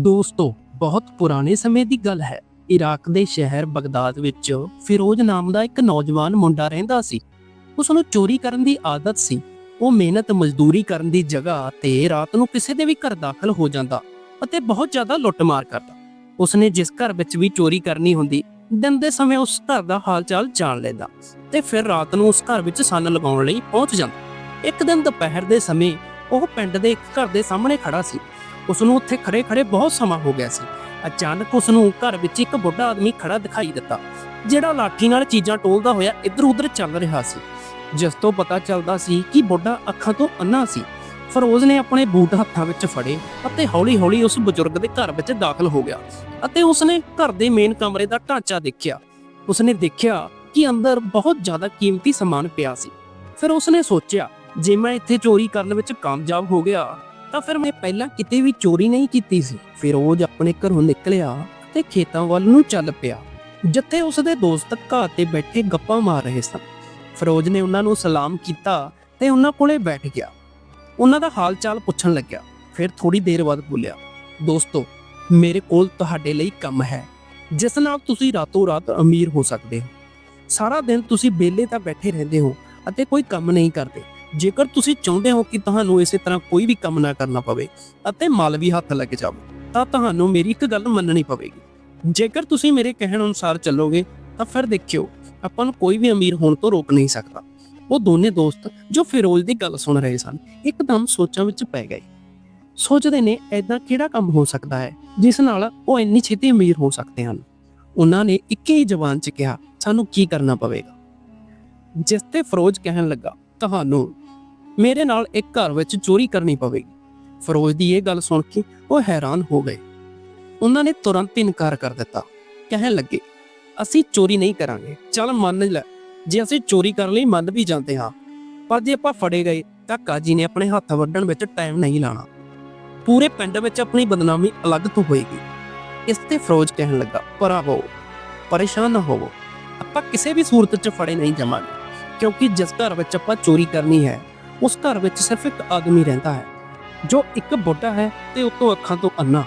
ਦੋਸਤੋ, ਬਹੁਤ ਪੁਰਾਣੇ ਸਮੇਂ ਦੀ ਗੱਲ ਹੈ। ਇਰਾਕ ਦੇ ਸ਼ਹਿਰ ਬਗਦਾਦ ਵਿੱਚ ਫਿਰੋਜ਼ ਨਾਮ ਦਾ ਇੱਕ ਨੌਜਵਾਨ ਮੁੰਡਾ ਰਹਿੰਦਾ ਸੀ। ਉਸ ਨੂੰ ਚੋਰੀ ਕਰਨ ਦੀ ਆਦਤ ਸੀ। ਉਹ ਮਿਹਨਤ, ਮਜ਼ਦੂਰੀ ਕਰਨ ਦੀ ਜਗ੍ਹਾ ਤੇ ਰਾਤ ਨੂੰ ਕਿਸੇ ਦੇ ਵੀ ਘਰ ਦਾਖਲ ਹੋ ਜਾਂਦਾ ਅਤੇ ਬਹੁਤ ਜ਼ਿਆਦਾ ਲੁੱਟਮਾਰ ਕਰਦਾ। ਉਸਨੇ ਜਿਸ ਘਰ ਵਿੱਚ ਵੀ ਚੋਰੀ ਕਰਨੀ ਹੁੰਦੀ, ਦਿਨ ਦੇ ਸਮੇਂ ਉਸ ਘਰ ਦਾ ਹਾਲਚਾਲ ਜਾਣ ਲੈਂਦਾ ਤੇ ਫਿਰ ਰਾਤ ਨੂੰ ਉਸ ਘਰ ਵਿੱਚ ਸੰਨ ਲਗਾਉਣ ਲਈ ਪਹੁੰਚ ਜਾਂਦਾ। ਇੱਕ ਦਿਨ ਦੁਪਹਿਰ ਦੇ ਸਮੇਂ ਉਹ ਪਿੰਡ ਦੇ ਇੱਕ ਘਰ ਦੇ ਸਾਹਮਣੇ ਖੜਾ ਸੀ। ਉਸ ਨੂੰ ਉੱਥੇ ਖੜੇ ਖੜੇ ਬਹੁਤ ਸਮਾਂ ਹੋ ਗਿਆ ਸੀ। ਅਚਾਨਕ ਉਸ ਨੂੰ ਘਰ ਵਿੱਚ ਇੱਕ ਬੁੱਢਾ ਆਦਮੀ ਖੜਾ ਦਿਖਾਈ ਦਿੱਤਾ, ਜਿਹੜਾ ਲਾਠੀ ਨਾਲ ਚੀਜ਼ਾਂ ਟੋਲਦਾ ਹੋਇਆ ਇੱਧਰ ਉੱਧਰ ਚੱਲ ਰਿਹਾ ਸੀ। ਜਿਸ ਤੋਂ ਪਤਾ ਚੱਲਦਾ ਸੀ ਕਿ ਬੁੱਢਾ ਅੱਖਾਂ ਤੋਂ ਅੰਨਾ ਸੀ। ਫਰੋਜ਼ ਨੇ ਆਪਣੇ ਬੂਟ ਹੱਥਾਂ ਵਿੱਚ ਫੜੇ ਅਤੇ ਹੌਲੀ-ਹੌਲੀ ਉਸ ਬਜ਼ੁਰਗ ਦੇ ਘਰ ਵਿੱਚ ਦਾਖਲ ਹੋ ਗਿਆ ਅਤੇ ਉਸਨੇ ਘਰ ਦੇ ਮੇਨ ਕਮਰੇ ਦਾ ਢਾਂਚਾ ਦੇਖਿਆ। ਉਸਨੇ ਦੇਖਿਆ ਕਿ ਅੰਦਰ ਬਹੁਤ ਜ਼ਿਆਦਾ ਕੀਮਤੀ ਸਮਾਨ ਪਿਆ ਸੀ। ਫਿਰ ਉਸਨੇ ਸੋਚਿਆ, ਜੇ ਮੈਂ ਇੱਥੇ ਚੋਰੀ ਕਰਨ ਵਿੱਚ ਕਾਮਯਾਬ ਹੋ ਗਿਆ ਤਾਂ ਫਿਰ ਮੈਂ ਪਹਿਲਾਂ ਕਿਤੇ ਵੀ ਚੋਰੀ ਨਹੀਂ ਕੀਤੀ ਸੀ। ਫਿਰੋਜ਼ ਆਪਣੇ ਘਰੋਂ ਨਿਕਲਿਆ ਤੇ ਖੇਤਾਂ ਵੱਲ ਨੂੰ ਚੱਲ ਪਿਆ। ਜਿੱਥੇ ਉਸਦੇ ਦੋਸਤ ਘਾਹ ਤੇ ਬੈਠੇ ਗੱਪਾਂ ਮਾਰ ਰਹੇ ਸਨ। ਫਿਰੋਜ਼ ਨੇ ਉਹਨਾਂ ਨੂੰ ਸਲਾਮ ਕੀਤਾ ਤੇ ਉਹਨਾਂ ਕੋਲੇ ਬੈਠ ਗਿਆ। ਉਹਨਾਂ ਦਾ ਹਾਲ ਚਾਲ ਪੁੱਛਣ ਲੱਗਿਆ। ਫਿਰ ਥੋੜੀ ਦੇਰ ਬਾਅਦ ਬੋਲਿਆ, ਦੋਸਤੋ, ਮੇਰੇ ਕੋਲ ਤੁਹਾਡੇ ਲਈ ਕੰਮ ਹੈ। ਜਿਸ ਨਾਲ ਤੁਸੀਂ ਰਾਤੋਂ ਰਾਤ ਅਮੀਰ ਹੋ ਸਕਦੇ ਹੋ। ਸਾਰਾ ਦਿਨ ਤੁਸੀਂ ਬੇਲੇ ਤਾਂ ਬੈਠੇ ਰਹਿੰਦੇ ਹੋ ਅਤੇ ਕੋਈ ਕੰਮ ਨਹੀਂ ਕਰਦੇ। ਜੇਕਰ ਤੁਸੀਂ ਚਾਹੁੰਦੇ ਹੋ ਕਿ ਤੁਹਾਨੂੰ ਇਸੇ ਤਰ੍ਹਾਂ ਕੋਈ ਵੀ ਕੰਮ ਨਾ ਕਰਨਾ ਪਵੇ ਅਤੇ ਮਲ ਵੀ ਹੱਥ ਲੱਗ ਜਾਵੇ, ਤਾਂ ਤੁਹਾਨੂੰ ਮੇਰੀ ਇੱਕ ਗੱਲ ਮੰਨਣੀ ਪਵੇਗੀ। ਜੇਕਰ ਤੁਸੀਂ ਮੇਰੇ ਕਹਿਣ ਅਨੁਸਾਰ ਚੱਲੋਗੇ, ਤਾਂ ਫਿਰ ਦੇਖਿਓ, ਆਪਾਂ ਨੂੰ ਕੋਈ ਵੀ ਅਮੀਰ ਹੋਣ ਤੋਂ ਰੋਕ ਨਹੀਂ ਸਕਦਾ। ਉਹ ਦੋਨੇ ਦੋਸਤ ਜੋ ਫਿਰੋਜ਼ ਦੀ ਗੱਲ ਸੁਣ ਰਹੇ ਸਨ, ਇੱਕਦਮ ਸੋਚਾਂ ਵਿੱਚ ਪੈ ਗਏ। ਸੋਚਦੇ ਨੇ ਐਦਾਂ ਕਿਹੜਾ ਕੰਮ ਹੋ ਸਕਦਾ ਹੈ, ਜਿਸ ਨਾਲ ਉਹ ਇੰਨੀ ਛੇਤੀ ਅਮੀਰ ਹੋ ਸਕਦੇ ਹਨ? ਉਹਨਾਂ ਨੇ ਇੱਕੇ ਹੀ ਜ਼ਬਾਨ 'ਚ ਕਿਹਾ, ਸਾਨੂੰ ਕੀ ਕਰਨਾ ਪਵੇਗਾ? ਜਿਸ ਤੇ ਫਿਰੋਜ਼ ਕਹਿਣ ਲੱਗਾ, ਤੁਹਾਨੂੰ ਮੇਰੇ ਨਾਲ ਇੱਕ ਘਰ ਵਿੱਚ ਚੋਰੀ ਕਰਨੀ ਪਵੇਗੀ। ਫਰੋਜ਼ ਦੀ ਇਹ ਗੱਲ ਸੁਣ ਕੇ ਉਹ ਹੈਰਾਨ ਹੋ ਗਏ। ਉਹਨਾਂ ਨੇ ਤੁਰੰਤ ਇਨਕਾਰ ਕਰ ਦਿੱਤਾ। ਕਹਿਣ ਲੱਗੇ, ਅਸੀਂ ਚੋਰੀ ਨਹੀਂ ਕਰਾਂਗੇ। ਚੱਲ ਮੰਨ ਲੈ, ਜੇ ਅਸੀਂ ਚੋਰੀ ਕਰਨ ਲਈ ਮੰਨ ਵੀ ਜਾਂਦੇ ਹਾਂ, ਪਰ ਜੇ ਆਪਾਂ ਫੜੇ ਗਏ ਤਾਂ ਕਾਜੀ ਨੇ ਆਪਣੇ ਹੱਥ ਵੱਢਣ ਵਿੱਚ ਟਾਈਮ ਨਹੀਂ ਲਾਣਾ। ਪੂਰੇ ਪਿੰਡ ਵਿੱਚ ਆਪਣੀ ਬਦਨਾਮੀ ਅਲੱਗ ਤੋਂ ਹੋਏਗੀ। ਇਸ ਤੇ ਫਰੋਜ਼ ਕਹਿਣ ਲੱਗਾ, ਭਰਾਵੋ, ਪਰੇਸ਼ਾਨ ਨਾ ਹੋਵੋ। ਆਪਾਂ ਕਿਸੇ ਵੀ ਸੂਰਤ 'ਚ ਫੜੇ ਨਹੀਂ ਜਾਵਾਂਗੇ, ਕਿਉਂਕਿ ਜਿਸ ਘਰ ਵਿੱਚ ਆਪਾਂ ਚੋਰੀ ਕਰਨੀ ਹੈ ਉਸ ਘਰ ਵਿੱਚ ਸਿਰਫ ਇੱਕ ਆਦਮੀ ਰਹਿੰਦਾ ਹੈ, ਜੋ ਇੱਕ ਬੁੱਢਾ ਹੈ ਤੇ ਉਤੋਂ ਅੱਖਾਂ ਤੋਂ ਅੰਨਾ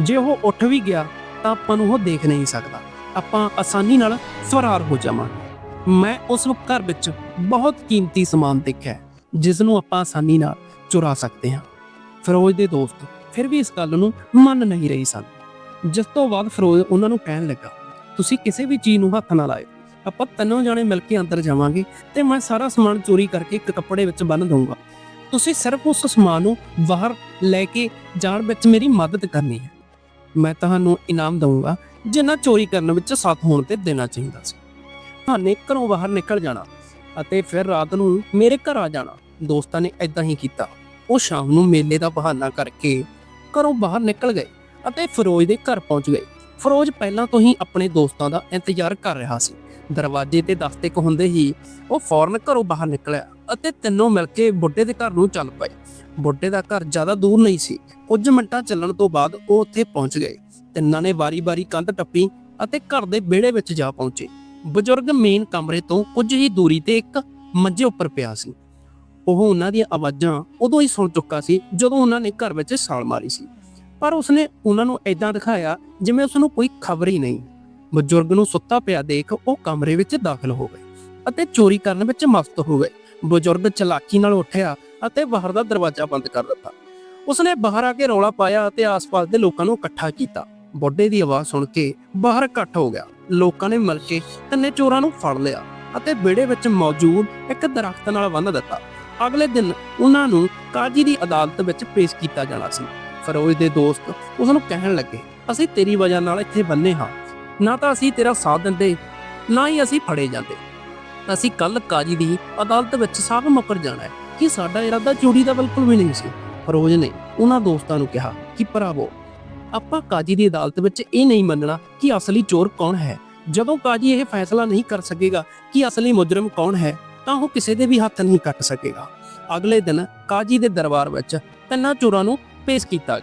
ਜੇ ਉਹ ਉੱਠ ਵੀ ਗਿਆ, ਤਾਂ ਆਪਾਂ ਨੂੰ ਉਹ ਦੇਖ ਨਹੀਂ ਸਕਦਾ। ਆਪਾਂ ਆਸਾਨੀ ਨਾਲ ਫਰਾਰ ਹੋ ਜਾਵਾਂਗੇ। ਮੈਂ ਉਸ ਘਰ ਵਿੱਚ ਬਹੁਤ ਕੀਮਤੀ ਸਮਾਨ ਦੇਖਿਆ ਜਿਸ ਨੂੰ ਆਪਾਂ ਆਸਾਨੀ ਨਾਲ ਚੁਰਾ ਸਕਦੇ ਹਾਂ। ਫਿਰੋਜ਼ ਦੇ ਦੋਸਤ ਫਿਰ ਵੀ ਇਸ ਗੱਲ ਨੂੰ ਮੰਨ ਨਹੀਂ ਰਹੀ ਸਨ। ਜਿਸ ਤੋਂ ਬਾਅਦ ਫਿਰੋਜ਼ ਉਹਨਾਂ ਨੂੰ ਕਹਿਣ ਲੱਗਾ, ਤੁਸੀਂ ਕਿਸੇ ਵੀ ਚੀਜ਼ ਨੂੰ ਹੱਥ ਨਾ ਲਾਇਓ। ਆਪਾਂ ਤਿੰਨੋਂ ਜਾਣੇ ਮਿਲ ਕੇ ਅੰਦਰ ਜਾਵਾਂਗੇ ਤੇ ਮੈਂ ਸਾਰਾ ਸਮਾਨ ਚੋਰੀ ਕਰਕੇ ਇੱਕ ਕੱਪੜੇ ਵਿੱਚ ਬੰਨ ਦਊਂਗਾ। ਤੁਸੀਂ ਸਿਰਫ ਉਸ ਸਮਾਨ ਨੂੰ ਬਾਹਰ ਲੈ ਕੇ ਜਾਣ ਵਿੱਚ ਮੇਰੀ ਮਦਦ ਕਰਨੀ ਹੈ। ਮੈਂ ਤੁਹਾਨੂੰ ਇਨਾਮ ਦਊਂਗਾ, ਜਿੰਨਾ ਚੋਰੀ ਕਰਨ ਵਿੱਚ ਸਾਥ ਹੋਣ ਤੇ ਦੇਣਾ ਚਾਹੀਦਾ ਸੀ। ਤੁਹਾਨੂੰ ਘਰੋਂ ਬਾਹਰ ਨਿਕਲ ਜਾਣਾ ਅਤੇ ਫਿਰ ਰਾਤ ਨੂੰ ਮੇਰੇ ਘਰ ਆ ਜਾਣਾ। ਦੋਸਤਾਂ ਨੇ ਇਦਾਂ ਹੀ ਕੀਤਾ। ਉਹ ਸ਼ਾਮ ਨੂੰ ਮੇਲੇ ਦਾ ਬਹਾਨਾ ਕਰਕੇ ਘਰੋਂ ਬਾਹਰ ਨਿਕਲ ਗਏ ਅਤੇ ਫਿਰੋਜ਼ ਦੇ ਘਰ ਪਹੁੰਚ ਗਏ। ਫਿਰੋਜ਼ ਪਹਿਲਾਂ ਤੋਂ ਹੀ ਆਪਣੇ ਦੋਸਤਾਂ ਦਾ ਇੰਤਜ਼ਾਰ ਕਰ ਰਿਹਾ ਸੀ। ਦਰਵਾਜ਼ੇ ਤੇ ਦਸਤਕ ਹੁੰਦੇ ਹੀ ਉਹ ਫੌਰਨ ਘਰੋਂ ਬਾਹਰ ਨਿਕਲਿਆ ਅਤੇ ਤਿੰਨੋਂ ਮਿਲ ਕੇ ਬੁੱਢੇ ਦੇ ਘਰ ਨੂੰ ਚੱਲ ਪਏ। ਬੁੱਢੇ ਦਾ ਘਰ ਜ਼ਿਆਦਾ ਦੂਰ ਨਹੀਂ ਸੀ। ਕੁਝ ਮਿੰਟਾਂ ਚੱਲਣ ਤੋਂ ਬਾਅਦ ਉਹ ਉੱਥੇ ਪਹੁੰਚ ਗਏ। ਤਿੰਨਾਂ ਨੇ ਵਾਰੀ-ਵਾਰੀ ਕੰਧ ਟੱਪੀ ਅਤੇ ਘਰ ਦੇ ਵਿਹੜੇ ਵਿੱਚ ਜਾ ਪਹੁੰਚੇ। ਬਜ਼ੁਰਗ ਮੇਨ ਕਮਰੇ ਤੋਂ ਕੁਝ ਹੀ ਦੂਰੀ ਤੇ ਇੱਕ ਮੰਜੇ ਉੱਪਰ ਪਿਆ ਸੀ। ਉਹ ਉਹਨਾਂ ਦੀਆਂ ਆਵਾਜ਼ਾਂ ਉਦੋਂ ਹੀ ਸੁਣ ਚੁੱਕਾ ਸੀ ਜਦੋਂ ਉਹਨਾਂ ਨੇ ਘਰ ਵਿੱਚ ਛਾਲ ਮਾਰੀ ਸੀ। ਪਰ ਉਸਨੇ ਉਹਨਾਂ ਨੂੰ ਐਦਾਂ ਦਿਖਾਇਆ ਜਿਵੇਂ ਉਸ ਨੂੰ ਕੋਈ ਖਬਰ ਹੀ ਨਹੀਂ। ਬਜ਼ੁਰਗ ਨੂੰ ਸੁੱਤਾ ਪਿਆ ਦੇਖ ਉਹ ਕਮਰੇ ਵਿੱਚ ਦਾਖਲ ਹੋ ਗਏ ਅਤੇ ਚੋਰੀ ਕਰਨ ਵਿੱਚ ਮਸਤ ਹੋ ਗਏ। ਬਜ਼ੁਰਗ ਚਲਾਕੀ ਨਾਲ ਉੱਠਿਆ ਅਤੇ ਬਾਹਰ ਦਾ ਦਰਵਾਜ਼ਾ ਬੰਦ ਕਰ ਦਿੱਤਾ। ਉਸਨੇ ਬਾਹਰ ਆ ਕੇ ਰੌਲਾ ਪਾਇਆ ਅਤੇ ਆਸ-ਪਾਸ ਦੇ ਲੋਕਾਂ ਨੂੰ ਇਕੱਠਾ ਕੀਤਾ। ਬੁੱਢੇ ਦੀ ਆਵਾਜ਼ ਸੁਣ ਕੇ ਬਾਹਰ ਇਕੱਠ ਹੋ ਗਿਆ। ਲੋਕਾਂ ਨੇ ਮਿਲ ਕੇ ਤਿੰਨੇ ਚੋਰਾਂ ਨੂੰ ਫੜ ਲਿਆ ਅਤੇ ਵਿਹੜੇ ਵਿੱਚ ਮੌਜੂਦ ਇੱਕ ਦਰਖਤ ਨਾਲ ਬੰਨ੍ਹ ਦਿੱਤਾ। ਅਗਲੇ ਦਿਨ ਉਹਨਾਂ ਨੂੰ ਕਾਜੀ ਦੀ ਅਦਾਲਤ ਵਿੱਚ ਪੇਸ਼ ਕੀਤਾ ਜਾਣਾ ਸੀ। ਫਰੋਜ਼ ਦੇ ਦੋਸਤ ਉਸ ਨੂੰ ਕਹਿਣ ਲੱਗੇ, ਅਸੀਂ ਤੇਰੀ ਵਜ੍ਹਾ ਨਾਲ ਇੱਥੇ ਬੰਨੇ ਹਾਂ। ਨਾ ਤਾਂ ਅਸੀਂ ਤੇਰਾ ਸਾਥ ਦਿੰਦੇ, ਨਾ ਹੀ ਅਸੀਂ ਫੜੇ ਜਾਂਦੇ। ਅਸੀਂ ਕੱਲ ਕਾਜੀ ਦੀ ਅਦਾਲਤ ਵਿੱਚ ਸਾਫ਼ ਮੁਕਰ ਜਾਣਾ ਹੈ। ਕਿ ਸਾਡਾ ਇਰਾਦਾ ਚੋਰੀ ਦਾ ਬਿਲਕੁਲ ਵੀ ਨਹੀਂ ਸੀ? ਫਰੋਜ਼ ਨੇ ਉਹਨਾਂ ਦੋਸਤਾਂ ਨੂੰ ਕਿਹਾ ਕਿ, ਭਰਾਵੋ, ਆਪਾਂ ਕਾਜੀ ਦੀ ਅਦਾਲਤ ਵਿੱਚ ਇਹ ਨਹੀਂ ਮੰਨਣਾ ਕਿ ਅਸਲੀ ਚੋਰ ਕੌਣ ਹੈ। ਜਦੋਂ ਕਾਜੀ ਇਹ ਫੈਸਲਾ ਨਹੀਂ ਕਰ ਸਕੇਗਾ ਕਿ ਅਸਲੀ ਮੁਜਰਮ ਕੌਣ ਹੈ, ਤਾਂ ਉਹ ਕਿਸੇ ਦੇ ਵੀ ਹੱਥ ਨਹੀਂ ਕੱਟ ਸਕੇਗਾ। ਅਗਲੇ ਦਿਨ ਕਾਜੀ ਦੇ ਦਰਬਾਰ ਵਿੱਚ ਤਿੰਨਾਂ ਚੋਰਾਂ ਨੂੰ ਪੇਸ਼ ਕੀਤਾ।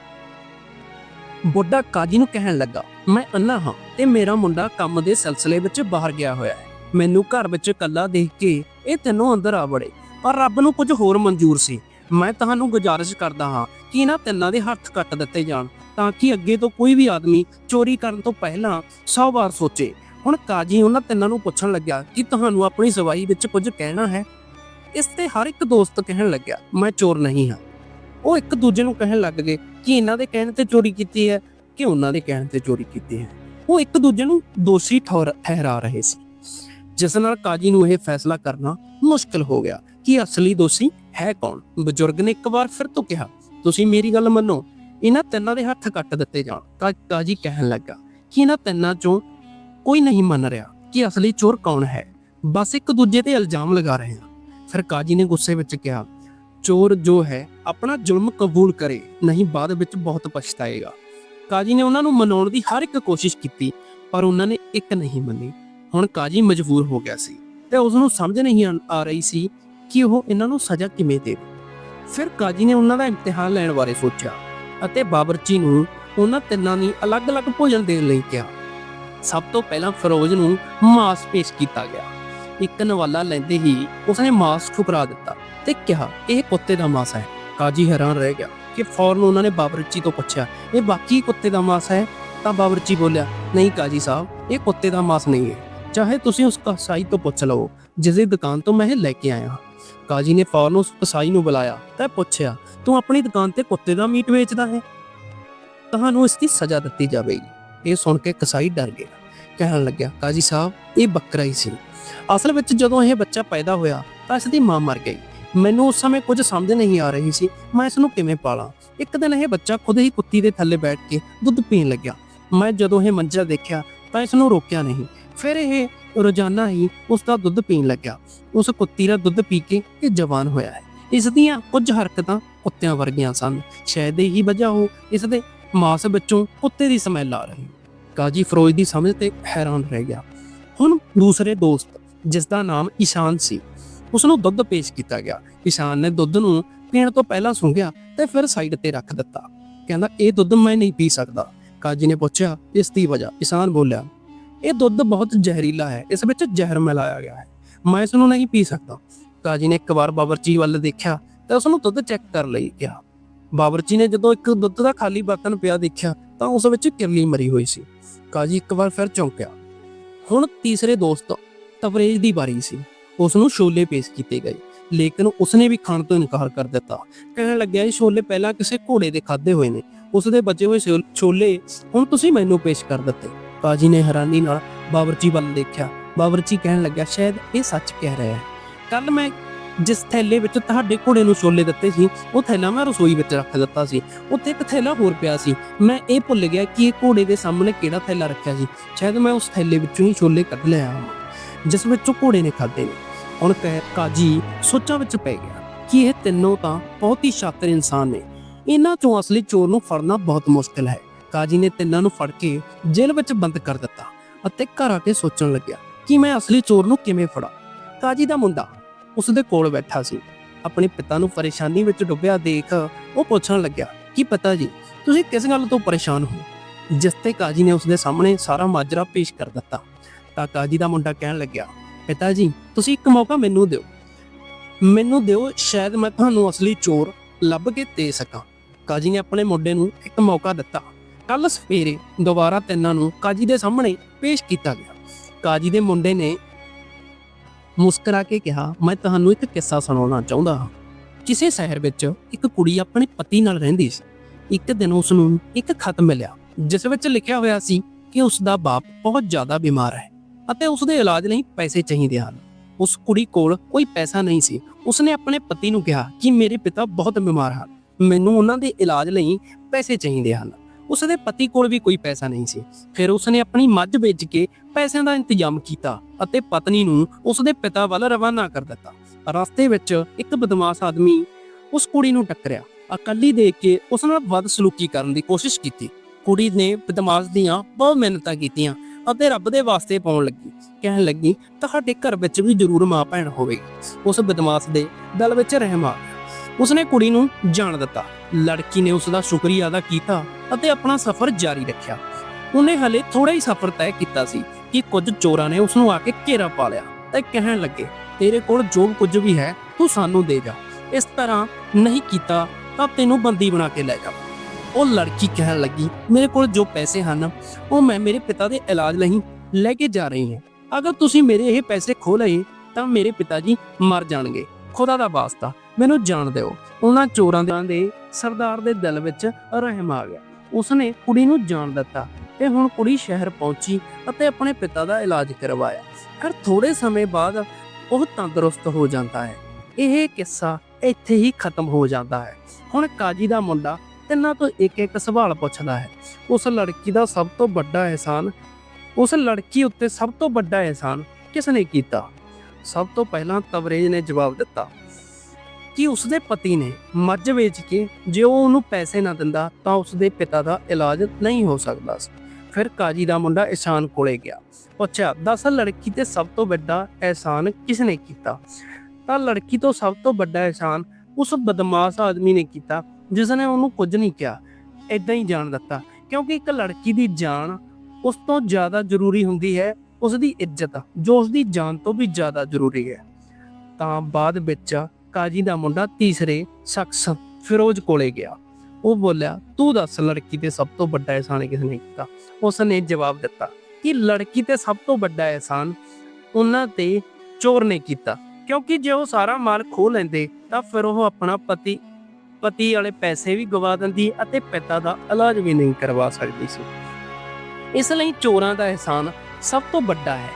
ਬੁੱਢਾ ਕਾਜੀ ਨੂੰ ਕਹਿਣ ਲੱਗਾ, ਮੈਂ ਅੰਨਾ ਹਾਂ ਤੇ ਮੇਰਾ ਮੁੰਡਾ ਕੰਮ ਦੇ ਸਿਲਸਿਲੇ ਵਿੱਚ ਬਾਹਰ ਗਿਆ ਹੋਇਆ ਹੈ। ਮੈਨੂੰ ਘਰ ਵਿੱਚ ਇਕੱਲਾ ਦੇਖ ਕੇ ਇਹ ਤਿੰਨੋਂ ਅੰਦਰ ਆ ਵੜੇ। ਪਰ ਰੱਬ ਨੂੰ ਕੁਝ ਹੋਰ ਮਨਜ਼ੂਰ ਸੀ। ਮੈਂ ਤੁਹਾਨੂੰ ਗੁਜ਼ਾਰਿਸ਼ ਕਰਦਾ ਹਾਂ ਕਿ ਇਹਨਾਂ ਤਿੰਨਾਂ ਦੇ ਹੱਥ ਕੱਟ ਦਿੱਤੇ ਜਾਣ, ਤਾਂ ਕਿ ਅੱਗੇ ਤੋਂ ਕੋਈ ਵੀ ਆਦਮੀ ਚੋਰੀ ਕਰਨ ਤੋਂ ਪਹਿਲਾਂ 100 ਵਾਰ ਸੋਚੇ। ਹੁਣ ਕਾਜੀ ਉਹਨਾਂ ਤਿੰਨਾਂ ਨੂੰ ਪੁੱਛਣ ਲੱਗਿਆ ਕਿ ਤੁਹਾਨੂੰ ਆਪਣੀ ਸਵਾਈ ਵਿੱਚ ਕੁਝ ਕਹਿਣਾ ਹੈ? ਇਸ ਤੇ ਹਰ ਇੱਕ ਦੋਸਤ ਕਹਿਣ ਲੱਗਿਆ, ਮੈਂ ਚੋਰ ਨਹੀਂ ਹਾਂ। ਉਹ ਇੱਕ ਦੂਜੇ ਨੂੰ ਕਹਿਣ ਲੱਗ ਗਏ ਕਿ ਇਹਨਾਂ ਦੇ ਕਹਿਣ ਤੇ ਚੋਰੀ ਕੀਤੀ ਹੈ ਕਿ ਉਹਨਾਂ ਦੇ ਕਹਿਣ ਤੇ ਚੋਰੀ ਕੀਤੀ ਹੈ। ਉਹ ਇੱਕ ਦੂਜੇ ਨੂੰ ਦੋਸ਼ੀ ਠਹਿਰਾ ਰਹੇ ਸੀ। ਜਿਸ ਨਾਲ ਕਾਜੀ ਨੂੰ ਇਹ ਫੈਸਲਾ ਕਰਨਾ ਮੁਸ਼ਕਲ ਹੋ ਗਿਆ ਕਿ ਅਸਲੀ ਦੋਸ਼ੀ ਹੈ ਕੌਣ? ਬਜ਼ੁਰਗ ਨੇ ਇੱਕ ਵਾਰ ਫਿਰ ਤੋਂ ਕਿਹਾ, ਤੁਸੀਂ ਮੇਰੀ ਗੱਲ ਮੰਨੋ, ਇਹਨਾਂ ਤਿੰਨਾਂ ਦੇ ਹੱਥ ਕੱਟ ਦਿੱਤੇ ਜਾਣ। ਕਾ- ਕਾਜੀ ਕਹਿਣ ਲੱਗਾ ਕਿ ਇਹਨਾਂ ਤਿੰਨਾਂ ਚੋਂ ਕੋਈ ਨਹੀਂ ਮੰਨ ਰਿਹਾ ਕਿ ਅਸਲੀ ਚੋਰ ਕੌਣ ਹੈ। ਬਸ ਇੱਕ ਦੂਜੇ ਤੇ ਇਲਜ਼ਾਮ ਲਗਾ ਰਹੇ ਹਨ ਫਿਰ ਕਾਜੀ ਨੇ ਗੁੱਸੇ ਵਿੱਚ ਕਿਹਾ, ਚੋਰ ਜੋ ਹੈ ਆਪਣਾ ਜ਼ੁਲਮ ਕਬੂਲ ਕਰੇ, ਨਹੀਂ ਬਾਅਦ ਵਿੱਚ ਬਹੁਤ ਪਛਤਾਏਗਾ। ਕਾਜੀ ਨੇ ਉਹਨਾਂ ਨੂੰ ਮਨਾਉਣ ਦੀ ਹਰ ਇੱਕ ਕੋਸ਼ਿਸ਼ ਕੀਤੀ, ਪਰ ਉਹਨਾਂ ਨੇ ਇੱਕ ਨਹੀਂ ਮੰਨੀ। ਹੁਣ ਕਾਜੀ ਮਜਬੂਰ ਹੋ ਗਿਆ ਸੀ ਤੇ ਉਸ ਨੂੰ ਸਮਝ ਨਹੀਂ ਆ- ਰਹੀ ਸੀ ਕਿ ਉਹ ਇਹਨਾਂ ਨੂੰ ਸਜ਼ਾ ਕਿਵੇਂ ਦੇਵੇ। ਫਿਰ ਕਾਜੀ ਨੇ ਉਹਨਾਂ ਦਾ ਇਮਤਿਹਾਨ ਲੈਣ ਬਾਰੇ ਸੋਚਿਆ ਅਤੇ ਬਾਬਰਚੀ ਨੂੰ ਉਹਨਾਂ ਤਿੰਨਾਂ ਦੀ ਅਲੱਗ-ਅਲੱਗ ਭੋਜਨ ਦੇਣ ਲਈ ਕਿਹਾ। ਸਭ ਤੋਂ ਪਹਿਲਾਂ ਫਰੋਜ਼ ਨੂੰ ਮਾਸ ਪੇਸ਼ ਕੀਤਾ ਗਿਆ। ਇੱਕ ਨਵਾਲਾ ਲੈਂਦੇ ਹੀ ਉਸਨੇ ਮਾਸ ਠੁਕਰਾ ਦਿੱਤਾ ਤੇ ਕਿਹਾ, ਇਹ ਕੁੱਤੇ ਦਾ ਮਾਸ ਹੈ। ਕਾਜੀ ਹੈਰਾਨ ਰਹਿ ਗਿਆ ਕਿ ਫੌਰਨ ਉਹਨਾਂ ਨੇ ਬਾਬਰਚੀ ਤੋਂ ਪੁੱਛਿਆ, ਇਹ ਬਾਕੀ ਕੁੱਤੇ ਦਾ ਮਾਸ ਹੈ? ਤਾਂ ਬਾਬਰਚੀ ਬੋਲਿਆ, ਨਹੀਂ ਕਾਜੀ ਸਾਹਿਬ, ਇਹ ਕੁੱਤੇ ਦਾ ਮਾਸ ਨਹੀਂ ਹੈ। ਚਾਹੇ ਤੁਸੀਂ ਉਸ ਕਸਾਈ ਤੋਂ ਪੁੱਛ ਲਓ ਜਿਸ ਦੀ ਦੁਕਾਨ ਤੋਂ ਮੈਂ ਇਹ ਲੈ ਕੇ ਆਇਆ ਕਾਜੀ ਨੇ ਫੌਰਨ ਉਸ ਕਸਾਈ ਨੂੰ ਬੁਲਾਇਆ ਤਾਂ ਪੁੱਛਿਆ, ਤੂੰ ਆਪਣੀ ਦੁਕਾਨ ਤੇ ਕੁੱਤੇ ਦਾ ਮੀਟ ਵੇਚਦਾ ਹੈ? ਤੁਹਾਨੂੰ ਇਸ ਦੀ ਸਜ਼ਾ ਦਿੱਤੀ ਜਾਵੇਗੀ। ਇਹ ਸੁਣ ਕੇ ਕਸਾਈ ਡਰ ਗਿਆ। ਕਹਿਣ ਲੱਗਿਆ, ਕਾਜੀ ਸਾਹਿਬ, ਇਹ ਬੱਕਰਾ ਹੀ ਸੀ। ਅਸਲ ਵਿੱਚ ਜਦੋਂ ਇਹ ਬੱਚਾ ਪੈਦਾ ਹੋਇਆ, ਤਾਂ ਇਸ ਦੀ ਮਾਂ ਮਰ ਗਈ। ਮੈਨੂੰ ਉਸ ਸਮੇਂ ਕੁਝ ਸਮਝ ਨਹੀਂ ਆ ਰਹੀ ਸੀ, ਮੈਂ ਇਸ ਨੂੰ ਕਿਵੇਂ ਪਾਲਾਂ? ਇੱਕ ਦਿਨ ਇਹ ਬੱਚਾ ਖੁਦ ਹੀ ਕੁੱਤੀ ਦੇ ਥੱਲੇ ਬੈਠ ਕੇ ਦੁੱਧ ਪੀਣ ਲੱਗਿਆ। ਮੈਂ ਜਦੋਂ ਇਹ ਮੰਜਾ ਦੇਖਿਆ ਤਾਂ ਇਸ ਨੂੰ ਰੋਕਿਆ ਨਹੀਂ। ਫਿਰ ਇਹ ਰੋਜ਼ਾਨਾ ਹੀ ਉਸ ਦਾ ਦੁੱਧ ਪੀਣ ਲੱਗਿਆ। ਉਸ ਕੁੱਤੀ ਦਾ ਦੁੱਧ ਪੀ ਕੇ ਇਹ ਜਵਾਨ ਹੋਇਆ ਹੈ। ਇਸ ਦੀਆਂ ਕੁਝ ਹਰਕਤਾਂ ਕੁੱਤਿਆਂ ਵਰਗੀਆਂ ਸਨ। ਸ਼ਾਇਦ ਇਹੀ ਵਜ੍ਹਾ ਹੋ ਇਸ ਦੇ ਮਾਸ ਵਿੱਚੋਂ ਕੁੱਤੇ ਦੀ ਸਮੈਲ ਆ ਰਹੀ। ਕਾਜੀ ਫਰੋਜ਼ ਦੀ ਸਮਝ ਤੇ ਹੈਰਾਨ ਰਹਿ ਗਿਆ। ਹੁਣ ਦੂਸਰੇ ਦੋਸਤ ਜਿਸ ਦਾ ਨਾਮ ਈਸ਼ਾਨ ਸੀ ਉਸ ਨੂੰ ਦੁੱਧ ਪੇਸ਼ ਕੀਤਾ ਗਿਆ। ਕਿਸਾਨ ਨੇ ਦੁੱਧ ਨੂੰ ਪੀਣ ਤੋਂ ਪਹਿਲਾਂ ਸੁੰਘਿਆ ਤੇ ਫਿਰ ਸਾਈਡ ਤੇ ਰੱਖ ਦਿੱਤਾ। ਕਹਿੰਦਾ, ਇਹ ਦੁੱਧ ਮੈਂ ਨਹੀਂ ਪੀ ਸਕਦਾ। ਕਾਜੀ ਨੇ ਪੁੱਛਿਆ, ਇਸ ਦੀ ਵਜ੍ਹਾ? ਕਿਸਾਨ ਬੋਲਿਆ, ਇਹ ਦੁੱਧ ਬਹੁਤ ਜ਼ਹਿਰੀਲਾ ਹੈ। ਇਸ ਵਿੱਚ ਜ਼ਹਿਰ ਮਿਲਾਇਆ ਗਿਆ ਹੈ। ਮੈਂ ਇਸ ਨੂੰ ਨਹੀਂ ਪੀ ਸਕਦਾ। ਕਾਜੀ ਨੇ ਇੱਕ ਵਾਰ ਬਾਬਰਚੀ ਵੱਲ ਦੇਖਿਆ ਤੇ ਉਸ ਨੂੰ ਦੁੱਧ ਚੈੱਕ ਕਰ ਲਈ ਕਿਹਾ। ਬਾਬਰਚੀ ਨੇ ਜਦੋਂ ਇੱਕ ਦੁੱਧ ਦਾ ਖਾਲੀ ਬਰਤਨ ਪਿਆ ਦੇਖਿਆ, ਤਾਂ ਉਸ ਵਿੱਚ ਕਿਰਲੀ ਮਰੀ ਹੋਈ ਸੀ। ਕਾਜੀ ਇੱਕ ਵਾਰ ਫਿਰ ਚੌਂਕਿਆ। ਹੁਣ ਤੀਸਰੇ ਦੋਸਤ ਤਵਰੇਜ ਦੀ ਵਾਰੀ ਸੀ। ਉਸ ਨੂੰ ਛੋਲੇ ਪੇਸ਼ ਕੀਤੇ ਗਏ। ਲੇਕਿਨ ਉਸਨੇ ਵੀ ਖਾਣ ਤੋਂ ਇਨਕਾਰ ਕਰ ਦਿੱਤਾ। ਕਹਿਣ ਲੱਗਿਆ, ਇਹ ਛੋਲੇ ਪਹਿਲਾਂ ਕਿਸੇ ਘੋੜੇ ਦੇ ਖਾਦੇ ਹੋਏ ਨੇ। ਉਸ ਦੇ ਬਚੇ ਹੋਏ ਛੋਲੇ ਹੁਣ ਤੁਸੀਂ ਮੈਨੂੰ ਪੇਸ਼ ਕਰ ਦਿੱਤੇ। ਕਾਜੀ ਨੇ ਹੈਰਾਨੀ ਨਾਲ ਬਾਵਰਚੀ ਵੱਲ ਦੇਖਿਆ। ਬਾਵਰਚੀ ਕਹਿਣ ਲੱਗਿਆ, ਸ਼ਾਇਦ ਇਹ ਸੱਚ ਕਹਿ ਰਿਹਾ ਹੈ। ਕੱਲ ਮੈਂ ਜਿਸ ਥੈਲੇ ਵਿੱਚ ਤੁਹਾਡੇ ਘੋੜੇ ਨੂੰ ਛੋਲੇ ਦਿੱਤੇ ਸੀ, ਉਹ ਥੈਲਾ ਮੈਂ ਰਸੋਈ ਵਿੱਚ ਰੱਖ ਦਿੱਤਾ ਸੀ। ਉੱਥੇ ਇੱਕ ਥੈਲਾ ਹੋਰ ਪਿਆ ਸੀ। ਮੈਂ ਇਹ ਭੁੱਲ ਗਿਆ ਕਿ ਇਹ ਘੋੜੇ ਦੇ ਸਾਹਮਣੇ ਕਿਹੜਾ ਥੈਲਾ ਰੱਖਿਆ ਸੀ। ਸ਼ਾਇਦ ਮੈਂ ਉਸ ਥੈਲੇ ਵਿੱਚੋਂ ਹੀ ਛੋਲੇ ਕੱਢ ਲਿਆ ਹਾਂ, ਜਿਸ ਵਿੱਚੋਂ ਘੋੜੇ ਨੇ ਖਾਦੇ ਨੇ। ਹੁਣ ਕਹਿ ਕਾਜੀ ਸੋਚਾਂ ਵਿੱਚ ਪੈ ਗਿਆ ਕਿ ਇਹ ਤਿੰਨੋਂ ਤਾਂ ਬਹੁਤ ਹੀ ਸ਼ਾਤਰ ਇਨਸਾਨ ਨੇ। ਇਹਨਾਂ ਚੋਂ ਅਸਲੀ ਚੋਰ ਨੂੰ ਫੜਨਾ ਬਹੁਤ ਮੁਸ਼ਕਲ ਹੈ। ਕਾਜੀ ਨੇ ਤਿੰਨਾਂ ਨੂੰ ਫੜ ਕੇ ਜੇਲ੍ਹ ਵਿੱਚ ਬੰਦ ਕਰ ਦਿੱਤਾ ਅਤੇ ਘਰ ਆ ਕੇ ਸੋਚਣ ਲੱਗਿਆ ਕਿ ਮੈਂ ਅਸਲੀ ਚੋਰ ਨੂੰ ਕਿਵੇਂ ਫੜਾਂ। ਕਾਜੀ ਦਾ ਮੁੰਡਾ ਉਸ ਦੇ ਕੋਲ ਬੈਠਾ ਸੀ। ਆਪਣੇ ਪਿਤਾ ਨੂੰ ਪਰੇਸ਼ਾਨੀ ਵਿੱਚ ਡੁੱਬਿਆ ਦੇਖ ਉਹ ਪੁੱਛਣ ਲੱਗਿਆ ਕਿ ਪਿਤਾ ਜੀ, ਤੁਸੀਂ ਕਿਸ ਗੱਲ ਤੋਂ ਪਰੇਸ਼ਾਨ ਹੋ? ਜਿਸ ਤੇ ਕਾਜੀ ਨੇ ਉਸ ਦੇ ਸਾਹਮਣੇ ਸਾਰਾ ਮਾਜਰਾ ਪੇਸ਼ ਕਰ ਦਿੱਤਾ। ਤਾਂ ਕਾਜੀ ਦਾ ਮੁੰਡਾ ਕਹਿਣ ਲੱਗਿਆ ਪਿਤਾ ਜੀ, ਤੁਸੀਂ ਇੱਕ ਮੌਕਾ ਮੈਨੂੰ ਦਿਓ। ਮੈਨੂੰ ਦਿਓ, ਸ਼ਾਇਦ ਮੈਂ ਤੁਹਾਨੂੰ ਅਸਲੀ ਚੋਰ ਲੱਭ ਕੇ ਦੇ ਸਕਾਂ। ਕਾਜੀ ਨੇ ਆਪਣੇ ਮੁੰਡੇ ਨੂੰ ਇੱਕ ਮੌਕਾ ਦਿੱਤਾ। ਕੱਲ ਸਵੇਰੇ ਦੁਬਾਰਾ ਤਿੰਨਾਂ ਨੂੰ ਕਾਜੀ ਦੇ ਸਾਹਮਣੇ ਪੇਸ਼ ਕੀਤਾ ਗਿਆ। ਕਾਜੀ ਦੇ ਮੁੰਡੇ ਨੇ ਮੁਸਕਰਾ ਕੇ ਕਿਹਾ, ਮੈਂ ਤੁਹਾਨੂੰ ਇੱਕ ਕਿੱਸਾ ਸੁਣਾਉਣਾ ਚਾਹੁੰਦਾ ਹਾਂ। ਕਿਸੇ ਸ਼ਹਿਰ ਵਿੱਚ ਇੱਕ ਕੁੜੀ ਆਪਣੇ ਪਤੀ ਨਾਲ ਰਹਿੰਦੀ ਸੀ। ਇੱਕ ਦਿਨ ਉਸ ਨੂੰ ਇੱਕ ਖਤ ਮਿਲਿਆ, ਜਿਸ ਵਿੱਚ ਲਿਖਿਆ ਹੋਇਆ ਸੀ ਕਿ ਉਸ ਦਾ ਬਾਪ ਬਹੁਤ ਜ਼ਿਆਦਾ ਬਿਮਾਰ ਹੈ। ਅਤੇ ਉਸ ਦੇ ਇਲਾਜ ਲਈ ਪੈਸੇ ਚਾਹੀਦੇ ਹਨ। ਉਸ ਕੁੜੀ ਕੋਲ ਕੋਈ ਪੈਸਾ ਨਹੀਂ ਸੀ। ਉਸਨੇ ਆਪਣੇ ਪਤੀ ਨੂੰ ਕਿਹਾ ਕਿ ਮੇਰੇ ਪਿਤਾ ਬਹੁਤ ਬਿਮਾਰ ਹਨ। ਮੈਨੂੰ ਉਹਨਾਂ ਦੇ ਇਲਾਜ ਲਈ ਪੈਸੇ ਚਾਹੀਦੇ ਹਨ। ਉਸ ਦੇ ਪਤੀ ਕੋਲ ਵੀ ਕੋਈ ਪੈਸਾ ਨਹੀਂ ਸੀ। ਫਿਰ ਉਸਨੇ ਆਪਣੀ ਮੱਝ ਵੇਚ ਕੇ ਪੈਸਿਆਂ ਦਾ ਇੰਤਜ਼ਾਮ ਕੀਤਾ ਅਤੇ ਪਤਨੀ ਨੂੰ ਉਸ ਦੇ ਪਿਤਾ ਵੱਲ ਰਵਾਨਾ ਕਰ ਦਿੱਤਾ। ਰਸਤੇ ਵਿੱਚ ਇੱਕ ਬਦਮਾਸ਼ ਆਦਮੀ ਉਸ ਕੁੜੀ ਨੂੰ ਟੱਕਰਿਆ। ਅਕੱਲੀ ਦੇਖ ਕੇ ਉਸ ਨਾਲ ਵੱਧ ਸਲੂਕੀ ਕਰਨ ਦੀ ਕੋਸ਼ਿਸ਼ ਕੀਤੀ। ਕੁੜੀ ਨੇ ਬਦਮਾਸ਼ ਦੀਆਂ ਬਹੁਤ ਮਿਹਨਤਾਂ ਕੀਤੀਆਂ ਅਤੇ ਰੱਬ ਦੇ ਵਾਸਤੇ ਪਾਉਣ ਲੱਗੀ, ਕਹਿਣ ਲੱਗੀ, ਤੁਹਾਡੇ ਘਰ ਵਿੱਚ ਵੀ ਜ਼ਰੂਰ ਮਾਂ ਭੈਣ ਹੋਵੇਗੀ। ਉਸ ਬਦਮਾਸ਼ ਦੇ ਦਿਲ ਵਿੱਚ ਰਹਿਮ ਉਸਨੇ ਕੁੜੀ ਨੂੰ ਜਾਣ ਦਿੱਤਾ। ਲੜਕੀ ਨੇ ਉਸ ਦਾ ਸ਼ੁਕਰੀਆ ਅਦਾ ਕੀਤਾ ਅਤੇ ਆਪਣਾ ਸਫ਼ਰ ਜਾਰੀ ਰੱਖਿਆ। ਉਹਨੇ ਹਲੇ ਥੋੜਾ ਹੀ ਸਫ਼ਰ ਤੈਅ ਕੀਤਾ ਸੀ ਕਿ ਕੁਝ ਚੋਰਾਂ ਨੇ ਉਸ ਨੂੰ ਆ ਕੇ ਘੇਰਾ ਪਾ ਲਿਆ ਤੇ ਕਹਿਣ ਲੱਗੇ, ਤੇਰੇ ਕੋਲ ਜੋ ਕੁਝ ਵੀ ਹੈ, ਤੂੰ ਸਾਨੂੰ ਦੇ ਜਾ। ਇਸ ਤਰ੍ਹਾਂ ਨਹੀਂ ਕੀਤਾ ਤਾਂ ਤੈਨੂੰ ਬੰਦੀ ਬਣਾ ਕੇ ਲੈ ਜਾ। ਉਹ ਲੜਕੀ ਕਹਿਣ ਲੱਗੀ, ਮੇਰੇ ਕੋਲ ਜੋ ਪੈਸੇ ਹਨ, ਉਹ ਮੈਂ ਮੇਰੇ ਪਿਤਾ ਦੇ ਇਲਾਜ ਲਈ ਲੈ ਕੇ ਜਾ ਰਹੀ ਹਾਂ। ਅਗਰ ਤੁਸੀਂ ਮੇਰੇ ਇਹ ਪੈਸੇ ਖੋ ਲਏ, ਤਾਂ ਮੇਰੇ ਪਿਤਾ ਜੀ ਮਰ ਜਾਣਗੇ। ਖੁਦਾ ਦਾ ਵਾਸਤਾ, ਮੈਨੂੰ ਜਾਣ ਦਿਓ। ਉਹਨਾਂ ਚੋਰਾਂ ਦੇ- ਸਰਦਾਰ ਦੇ ਦਿਲ ਵਿੱਚ ਰਹਿਮ ਆ ਗਿਆ। ਉਸਨੇ ਕੁੜੀ ਨੂੰ ਜਾਣ ਦਿੱਤਾ ਤੇ ਹੁਣ ਕੁੜੀ ਸ਼ਹਿਰ ਪਹੁੰਚੀ ਅਤੇ ਆਪਣੇ ਪਿਤਾ ਦਾ ਇਲਾਜ ਕਰਵਾਇਆ। ਫਿਰ ਥੋੜੇ ਸਮੇਂ ਬਾਅਦ ਉਹ ਤੰਦਰੁਸਤ ਹੋ ਜਾਂਦਾ ਹੈ। ਇਹ ਕਿੱਸਾ ਇੱਥੇ ਹੀ ਖਤਮ ਹੋ ਜਾਂਦਾ ਹੈ। ਹੁਣ ਕਾਜੀ ਦਾ ਮੁੰਡਾ ਤਿੰਨਾਂ ਤੋਂ ਇੱਕ ਇੱਕ ਸਵਾਲ ਪੁੱਛਦਾ ਹੈ। ਉਸ ਲੜਕੀ ਦਾ ਸਭ ਤੋਂ ਵੱਡਾ ਅਹਿਸਾਨ, ਉਸ ਲੜਕੀ ਉੱਤੇ ਸਭ ਤੋਂ ਵੱਡਾ ਅਹਿਸਾਨ ਕਿਸ ਨੇ ਕੀਤਾ? ਸਭ ਤੋਂ ਪਹਿਲਾਂ ਤਵਰੇਜ ਨੇ ਜਵਾਬ ਦਿੱਤਾ ਕਿ ਉਸਦੇ ਪਤੀ ਨੇ ਮੱਝ ਵੇਚ ਕੇ ਜੇ ਉਹ ਉਹਨੂੰ ਪੈਸੇ ਨਾ ਦਿੰਦਾ ਤਾਂ ਉਸਦੇ ਪਿਤਾ ਦਾ ਇਲਾਜ ਨਹੀਂ ਹੋ ਸਕਦਾ ਸੀ। ਫਿਰ ਕਾਜੀ ਦਾ ਮੁੰਡਾ ਇਸ਼ਾਨ ਕੋਲੇ ਗਿਆ। ਪੁੱਛਿਆ, ਦੱਸ ਲੜਕੀ ਤੇ ਸਭ ਤੋਂ ਵੱਡਾ ਅਹਿਸਾਨ ਕਿਸ ਨੇ ਕੀਤਾ? ਤਾਂ ਲੜਕੀ ਤੋਂ ਸਭ ਤੋਂ ਵੱਡਾ ਅਹਿਸਾਨ ਉਸ ਬਦਮਾਸ਼ ਆਦਮੀ ਨੇ ਕੀਤਾ ਜਿਸ ਨੇ ਉਹਨੂੰ ਕੁਝ ਨਹੀਂ ਕਿਹਾ ਇਦਾਂ ਹੀ ਜਾਣ ਦਿੱਤਾ। ਕਿਉਂਕਿ ਇੱਕ ਲੜਕੀ ਦੀ ਜਾਨ ਉਸ ਤੋਂ ਜ਼ਿਆਦਾ ਜ਼ਰੂਰੀ ਹੁੰਦੀ ਹੈ ਉਸ ਦੀ ਇੱਜ਼ਤ, ਜੋ ਉਸ ਦੀ ਜਾਨ ਤੋਂ ਵੀ ਜ਼ਿਆਦਾ ਜ਼ਰੂਰੀ ਹੈ। ਤਾਂ ਬਾਅਦ ਵਿੱਚ ਕਾਜੀ ਦਾ ਮੁੰਡਾ ਤੀਸਰੇ ਸ਼ਖਸ ਫਿਰੋਜ਼ ਕੋਲੇ ਗਿਆ। ਉਹ ਬੋਲਿਆ, ਤੂੰ ਦੱਸ ਲੜਕੀ ਤੇ ਸਭ ਤੋਂ ਵੱਡਾ ਅਹਿਸਾਨ ਕਿਸ ਨੇ ਕੀਤਾ? ਉਸ ਨੇ ਜਵਾਬ ਦਿੱਤਾ, ਕਿ ਲੜਕੀ ਤੇ ਸਭ ਤੋਂ ਵੱਡਾ ਅਹਿਸਾਨ ਉਹਨਾਂ ਤੇ ਚੋਰ ਨੇ ਕੀਤਾ। ਕਿਉਂਕਿ ਜੇ ਉਹ ਸਾਰਾ ਮਾਲ ਖੋਹ ਲੈਂਦੇ, ਤਾਂ ਫਿਰ ਉਹ ਆਪਣਾ ਪਤੀ ਪਤੀ ਵਾਲੇ ਪੈਸੇ ਵੀ ਗਵਾ ਦਿੰਦੀ ਅਤੇ ਪਿਤਾ ਦਾ ਇਲਾਜ ਵੀ ਨਹੀਂ ਕਰਵਾ ਸਕਦੀ ਸੀ। ਇਸ ਲਈ ਚੋਰਾਂ ਦਾ ਅਹਿਸਾਨ ਸਭ ਤੋਂ ਵੱਡਾ ਹੈ।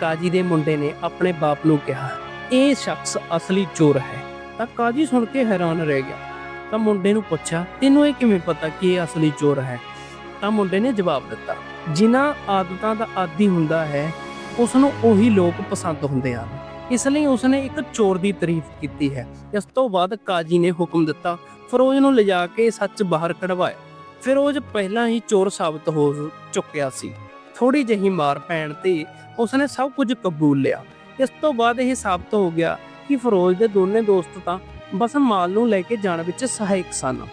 ਕਾਜੀ ਦੇ ਮੁੰਡੇ ਨੇ ਆਪਣੇ ਬਾਪ ਨੂੰ ਕਿਹਾ, ਇਹ ਸ਼ਖਸ ਅਸਲੀ ਚੋਰ ਹੈ। ਤਾਂ ਕਾਜੀ ਸੁਣ ਕੇ ਹੈਰਾਨ ਰਹਿ ਗਿਆ। ਤਾਂ ਮੁੰਡੇ ਨੂੰ ਪੁੱਛਿਆ, ਤੈਨੂੰ ਇਹ ਕਿਵੇਂ ਪਤਾ ਕਿ ਇਹ ਅਸਲੀ ਚੋਰ ਹੈ? ਤਾਂ ਮੁੰਡੇ ਨੇ ਜਵਾਬ ਦਿੱਤਾ, ਜਿਨ੍ਹਾਂ ਆਦਤਾਂ ਦਾ ਆਦੀ ਹੁੰਦਾ ਹੈ ਉਸ ਨੂੰ ਉਹੀ ਲੋਕ ਪਸੰਦ ਹੁੰਦੇ ਹਨ। ਇਸ ਲਈ ਉਸਨੇ ਇੱਕ ਚੋਰ ਦੀ ਤਾਰੀਫ ਕੀਤੀ ਹੈ। ਇਸ ਤੋਂ ਬਾਅਦ ਕਾਜੀ ਨੇ ਹੁਕਮ ਦਿੱਤਾ, ਫਿਰੋਜ਼ ਨੂੰ ਲਿਜਾ ਕੇ ਸੱਚ ਬਾਹਰ ਕਢਵਾਇਆ। ਫਿਰੋਜ਼ ਪਹਿਲਾਂ ਹੀ ਚੋਰ ਸਾਬਤ ਹੋ ਚੁੱਕਿਆ ਸੀ। ਥੋੜੀ ਜਿਹੀ ਮਾਰ ਪੈਣ ਤੇ ਉਸਨੇ ਸਭ ਕੁਝ ਕਬੂਲ ਲਿਆ। ਇਸ ਤੋਂ ਬਾਅਦ ਇਹ ਸਾਬਤ ਹੋ ਗਿਆ ਕਿ ਫਿਰੋਜ਼ ਦੇ ਦੋਨੇ ਦੋਸਤ ਤਾਂ ਬਸ ਮਾਲ ਨੂੰ ਲੈ ਕੇ ਜਾਣ ਵਿੱਚ ਸਹਾਇਕ ਸਨ।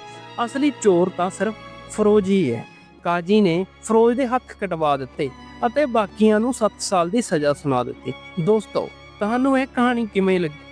ਅਸਲੀ ਚੋਰ ਤਾਂ ਸਿਰਫ ਫਿਰੋਜ਼ ਹੀ ਹੈ। ਕਾਜੀ ਨੇ ਫਿਰੋਜ਼ ਦੇ ਹੱਥ ਕਟਵਾ ਦਿੱਤੇ ਅਤੇ ਬਾਕੀਆਂ ਨੂੰ 7 ਸਾਲ ਦੀ ਸਜ਼ਾ ਸੁਣਾ ਦਿੱਤੀ। ਦੋਸਤੋ ਤੁਹਾਨੂੰ ਇਹ ਕਹਾਣੀ ਕਿਵੇਂ ਲੱਗੀ?